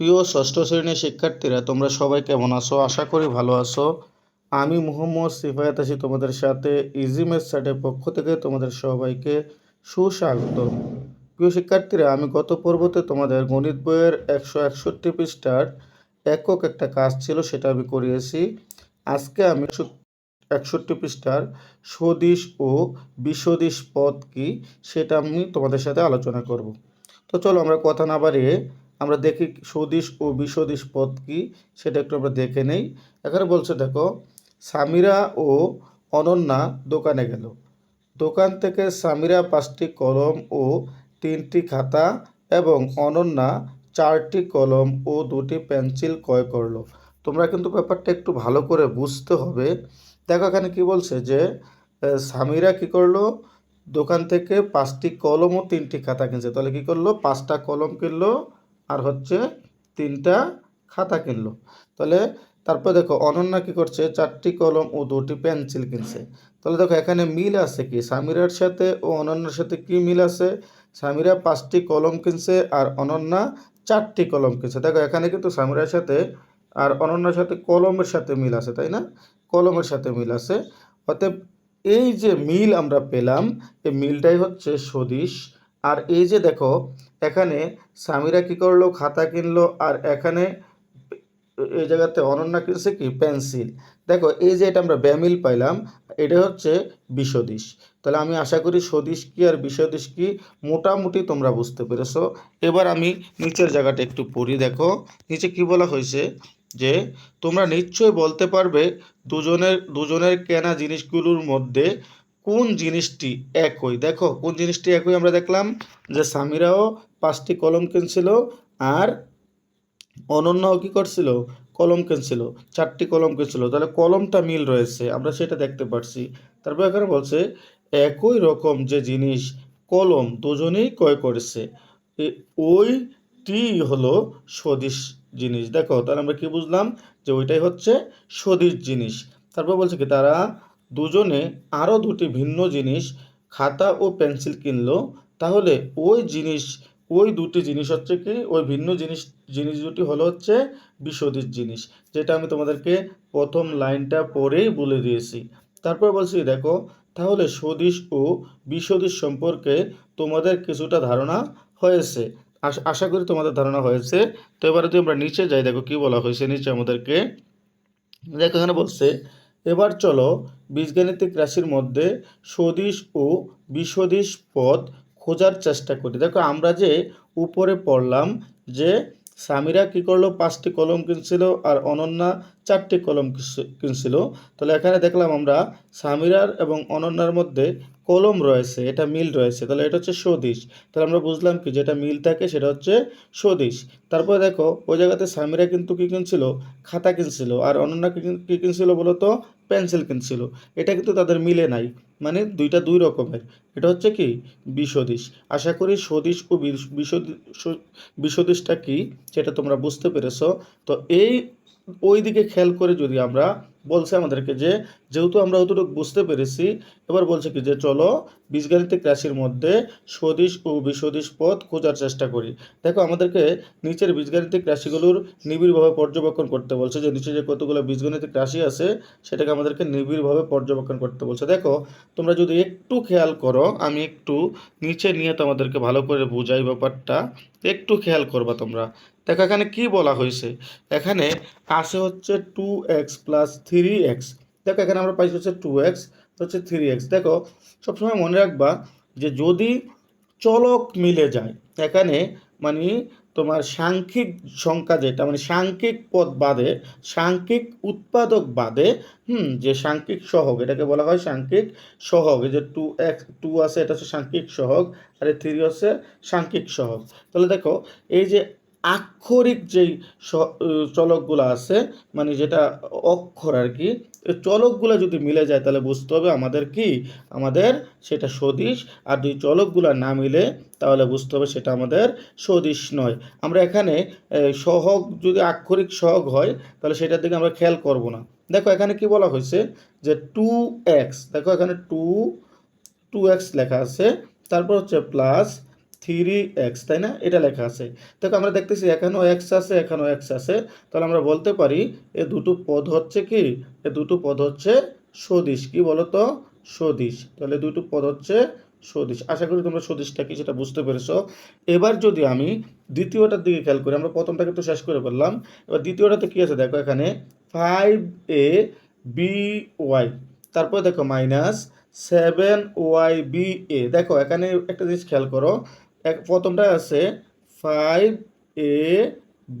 প্রিয় ষষ্ঠ শ্রেণির শিক্ষার্থীরা, তোমরা সবাই কেমন আছো? আশা করি ভালো আছো। আমি মোহাম্মদ সিফায়াত আছি তোমাদের সাথে ইজি ম্যাথ স্যাটের পক্ষ থেকে তোমাদের সবাইকে সুস্বাগত। প্রিয় শিক্ষার্থীরা, আমি গত পর্বতে তোমাদের গণিত বইয়ের একশো একষট্টি পৃষ্ঠার একক একটা কাজ ছিল, সেটা আমি করিয়েছি। আজকে আমি একষট্টি পৃষ্ঠার সদিশ ও বিসদিশ পদ কি, সেটা আমি তোমাদের সাথে আলোচনা করব। তো চলো আমরা কথা না বাড়িয়ে আমরা দেখি সদিশ ও বিসদিশ পদ কি? সেটা একটু আমরা দেখে নেই। এখানে বলছে, দেখো, সামিরা ও অনন্যা দোকানে গেল। দোকান থেকে সামিরা পাঁচটি কলম ও তিনটি খাতা এবং অনন্যা চারটি কলম ও দুটি পেন্সিল ক্রয় করল। তোমরা কিন্তু ব্যাপারটা একটু ভালো করে বুঝতে হবে। দেখো, এখানে কি বলছে যে সামিরা কি করল? দোকান থেকে পাঁচটি কলম ও তিনটি খাতা কিনছে। তাহলে কি করল? পাঁচটা কলম কিনলো। আর হচ্ছে তিনটা খাতা কিনলো। তাহলে তারপর দেখো অনন্যা কি করছে? চারটি কলম ও দুটি পেন্সিল কিনছে। তাহলে দেখো এখানে মিল আছে কি? সামিরার সাথে ও অনন্যার সাথে কি মিল আছে? সামিরা পাঁচটি কলম কিনছে আর অনন্যা চারটি কলম কিনছে। দেখো এখানে কিন্তু সামিরার সাথে আর অনন্যার সাথে কলমের সাথে মিল আছে, তাই না? কলমের সাথে মিল আছে। অতএব এই যে মিল আমরা পেলাম, এই মিলটাই হচ্ছে সদিশ আর এই যে দেখো, এখানে সামিরা কী করল? খাতা কিনলো আর এখানে এই জায়গাতে অনন্যা কিনছে কি? পেন্সিল। দেখো, এই যে এটা আমরা ব্যামিল পাইলাম, এটা হচ্ছে বিষদিশ। তাহলে আমি আশা করি সদিশ কি আর বিষদিশ কি? মোটামুটি তোমরা বুঝতে পেরেছ। এবার আমি নিচের জায়গাটা একটু পড়ি, দেখো। নিচে কি বলা হয়েছে? যে তোমরা নিশ্চয়ই বলতে পারবে দুজনের দুজনের কেনা জিনিসগুলোর মধ্যে কোন জিনিসটি একই? দেখো, কোন জিনিসটি একই আমরা দেখলাম যে সামিরাও পাঁচটি কলম কিনছিল আর অনন্যাও কি করছিল? কলম কিনছিল, চারটি কলম কিনছিল। তাহলে কলমটা মিল রয়েছে, আমরা সেটা দেখতে পারছি। তারপর এখানে বলছে, একই রকম যে জিনিস কলম দুজনেই ক্রয় করেছে ওইটি হলো সদিশ জিনিস। দেখো, তাহলে আমরা কি বুঝলাম? যে ওইটাই হচ্ছে সদিশ জিনিস। তারপর বলছে কি, তারা দুজনে আরও দুটি ভিন্ন জিনিস, খাতা ও পেন্সিল কিনলো। তাহলে ওই জিনিস, ওই দুটি জিনিস হচ্ছে কি, ওই ভিন্ন জিনিস জিনিস দুটি হলো হচ্ছে বিশদিশ জিনিস, যেটা আমি তোমাদেরকে প্রথম লাইনটা পরেই বলে দিয়েছি। তারপর বলছি, দেখো, তাহলে সদিশ ও বিসদিশ সম্পর্কে তোমাদের কিছুটা ধারণা হয়েছে। আশ- আশা করি তোমাদের ধারণা হয়েছে। তো এবারে যদি আমরা নিচে যাই, দেখো কি বলা হয়েছে নিচে আমাদেরকে। দেখো এখানে বলছে এবার চলো বীজগাণিতিক রাশির মধ্যে সদিশ ও বিসদিশ পদ খোঁজার চেষ্টা করি। দেখো, আমরা যে উপরে পড়লাম যে সামিরা কি করল? পাঁচটি কলম কিনছিল আর অনন্যা চারটি কলম কিনছে- কিনছিল। তাহলে এখানে দেখলাম আমরা সামিরার এবং অনন্যার মধ্যে কলম রয়েছে, এটা মিল রয়েছে। তাহলে এটা হচ্ছে সদিশ। তাহলে আমরা বুঝলাম কি? যেটা মিল থাকে সেটা হচ্ছে সদিশ। তারপরে দেখো, ওই জায়গাতে সামিরা কিন্তু কি কিনছিল? খাতা কিনছিল। আর অনন্যা কি কিন- কি কিনছিল বলো তো পেন্সিল কিনছিল। এটা কিন্তু তাদের মিলে নাই মানে দুইটা দুই রকমের। এটা হচ্ছে কি? বিষদিশ আশা করি সদিশ ও বিষদিশটা কি, সেটা তোমরা বুঝতে পেরেছ। তো এই ওই দিকে খেয়াল করে যদি আমরা বলছে আমাদেরকে যে যেহেতু আমরা অতটুকু বুঝতে পেরেছি, এবার বলছে কি যে চলো বীজগাণিতিক রাশির মধ্যে সদিশ ও বিষদিশ পথ খোঁজার চেষ্টা করি। দেখো আমাদেরকে নিচের বীজগাণিতিক রাশিগুলোর নিবিড়ভাবে পর্যবেক্ষণ করতে বলছে যে নিচে যে কতগুলো বীজগণিতিক রাশি আছে সেটাকে আমাদেরকে নিবিড়ভাবে পর্যবেক্ষণ করতে বলছে। দেখো তোমরা যদি একটু খেয়াল করো, আমি একটু নিচে নিয়ে তোমাদেরকে ভালো করে বোঝাই ব্যাপারটা, একটু খেয়াল করবা তোমরা। দেখো এখানে কি বলা হয়েছে? এখানে আসে হচ্ছে two X plus three X দেখো এখানে আমরা পাইছি হচ্ছে টু এক্স হচ্ছে থ্রি এক্স দেখো, সবসময় মনে রাখবা যে যদি চলক মিলে যায়, এখানে মানে তোমার সাংখ্যিক সংখ্যা যেটা মানে সাংখ্যিক পদ বাদে, সাংখ্যিক উৎপাদক বাদে, হুম, যে সাংখ্যিক সহগ, এটাকে বলা হয় সাংখ্যিক সহগ যে টু এক্স টু আছে, এটা হচ্ছে সাংখ্যিক সহগ, আর থ্রি হচ্ছে সাংখ্যিক সহগ। তাহলে দেখো, এই যে আক্ষরিক যেই চলকগুলো আছে মানে যেটা অক্ষর আর কি চলকগুলো যদি মিলে যায় তাহলে বুঝতে হবে আমাদের কি? আমাদের সেটা সদিশ, আর দুই চলকগুলো না মিলে তাহলে বুঝতে হবে সেটা আমাদের সদিশ নয়। আমরা এখানে সহগ যদি আক্ষরিক সহগ হয়, তাহলে সেটার দিকে আমরা খেয়াল করব না। দেখো এখানে কি বলা হয়েছে? যে টু এক্স দেখো এখানে টু টু এক্স লেখা আছে, তারপর হচ্ছে প্লাস থ্রি এক্স, তাই না? এটা লেখা আছে। দেখো, আমরা দেখতেছি এখানেও এক্স আছে, এখানেও এক্স আছে। তাহলে আমরা বলতে পারি, এ দুটো পদ হচ্ছে কি? এ দুটো পদ হচ্ছে সদিশ। কি বলতো? সদিশ। তাহলে দুটো পদ হচ্ছে সদিশ। আশা করি তোমরা সদিশটা কি সেটা বুঝতে পেরেছ। এবার যদি আমি দ্বিতীয়টার দিকে খেয়াল করি, আমরা প্রথমটাকে তো শেষ করে ফেললাম। এবার দ্বিতীয়টাতে কি আছে? দেখো এখানে ফাইভ এ বি ওয়াই। তারপর দেখো minus seven Y B A. দেখো, এখানে একটা জিনিস খেয়াল করো। প্রথমটা আছে ফাইভ এ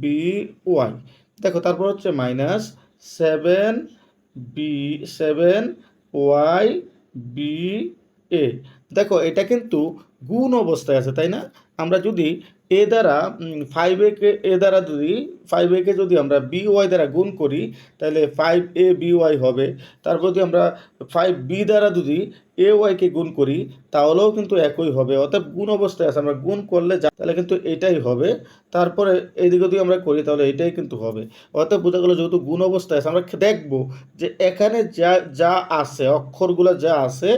বি ওয়াই দেখো, তারপর হচ্ছে minus seven B seven Y B A দেখো, এটা কিন্তু গুণ অবস্থায় আছে, তাই না? আমরা যদি এ দ্বারা ফাইভ একে এ দ্বারা যদি ফাইভ একে যদি আমরা বি ওয়াই দ্বারা গুণ করি, তাহলে ফাইভ এ বি ওয়াই হবে। তারপর যদি আমরা ফাইভ বি দ্বারা যদি এ ওয়াইকে গুণ করি, তাহলেও কিন্তু একই হবে। অর্থাৎ গুণ অবস্থায় আছে। আমরা গুণ করলে যা, তাহলে কিন্তু এটাই হবে। তারপরে এইদিকে যদি আমরা করি, তাহলে এটাই কিন্তু হবে। অর্থাৎ বোঝা গেলো যেহেতু গুণ অবস্থায় আছে, আমরা দেখব যে এখানে যা যা আছে, অক্ষরগুলো যা আছে,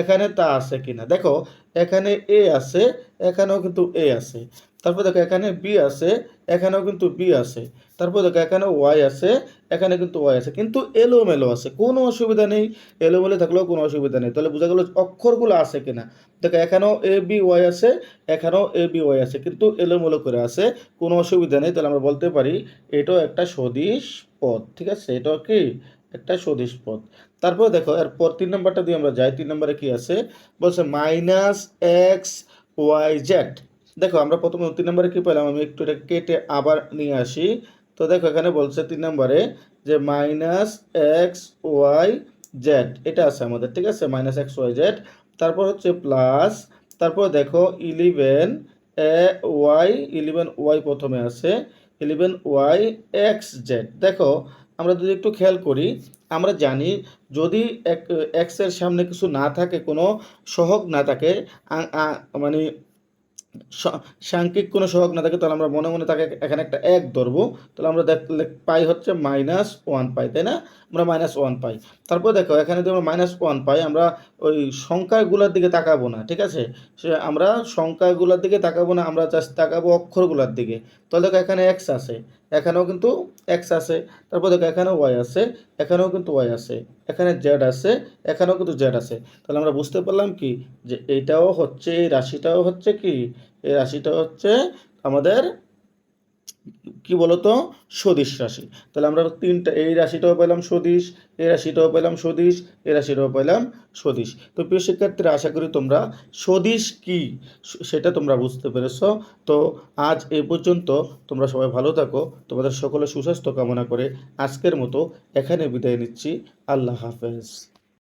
এখানে তা আছে কিনা। দেখো, এখানে এ আছে এখানেও কিন্তু এ আছে। তারপর দেখো এখানে বি আছে, এখানেও কিন্তু বি আছে। তারপর দেখো এখানে ওয়াই আছে, এখানে কিন্তু ওয়াই আছে। কিন্তু এলোমেলো আছে, কোনো অসুবিধা নেই। এলোমেলো থাকলেও কোনো অসুবিধা নেই। তাহলে বোঝা গেল অক্ষরগুলো আছে কিনা। দেখো এখানেও এ বি ওয়াই আছে, এখানেও এ বি ওয়াই আছে। কিন্তু এলোমেলো করে আছে, কোনো অসুবিধা নেই। তাহলে আমরা বলতে পারি এটাও একটা সদিশ পদ, ঠিক আছে? এটাও কি? একটা সদিশ পথ তারপর দেখো এরপর তিন নম্বরটা দিয়ে আমরা যাই। তিন নম্বরে কি আছে? বলছে মাইনাস এক্স ওয়াই জেড দেখো, আমরা প্রথমে তিন নম্বরে কী পেলাম? আমি একটু এটা কেটে আবার নিয়ে আসি। তো দেখো, এখানে বলছে তিন নম্বরে যে মাইনাস এক্স ওয়াই জেড এটা আছে আমাদের, ঠিক আছে? মাইনাস এক্স ওয়াই জেড তারপর হচ্ছে প্লাস তারপর দেখো eleven A Y eleven Y প্রথমে আছে। ইলেভেন ওয়াই এক্স জেড দেখো আমরা যদি একটু খেয়াল করি, আমরা জানি যদি এক এক্সের সামনে কিছু না থাকে, কোনো সহগ না থাকে মানে সাংখ্যিক কোনো সহগ না থাকে, তাহলে আমরা মনে মনে তাকে এখানে একটা এক ধরবো। তাহলে আমরা দেখলে পাই হচ্ছে মাইনাস ওয়ান পাই তাই না? আমরা মাইনাস ওয়ান পাই। তারপর দেখো, এখানে যদি আমরা মাইনাস ওয়ান পাই, আমরা ওই সংখ্যাগুলোর দিকে তাকাবো না, ঠিক আছে? সে, আমরা সংখ্যাগুলোর দিকে তাকাবো না, আমরা জাস্ট তাকাবো অক্ষরগুলোর দিকে। তাহলে দেখো এখানে এক্স আছে। এখানেও কিন্তু এক্স আছে, তারপর দেখো এখানেও ওয়াই আছে, এখানেও কিন্তু ওয়াই আছে, এখানে জেড আছে, এখানেও কিন্তু জেড আছে। তাহলে আমরা বুঝতে পারলাম কি? যে এইটাও হচ্ছে, এই রাশিটাও হচ্ছে কি? এই রাশিটা হচ্ছে আমাদের কি বলতো? সদিশ রাশি। তাহলে আমরা তিনটা, এই রাশিটাও পেলাম সদিশ, এই রাশিটাও পেলাম সদিশ, এই রাশিটাও পেলাম সদিশ। তো প্রিয় শিক্ষার্থীরা, আশা করি তোমরা সদিশ কি সেটা তোমরা বুঝতে পেরেছ। তো আজ এই পর্যন্ত তোমরা সবাই ভালো থাকো, তোমাদের সকলে সুস্বাস্থ্য কামনা করে আজকের মতো এখানে বিদায় নিচ্ছি। আল্লাহ হাফেজ।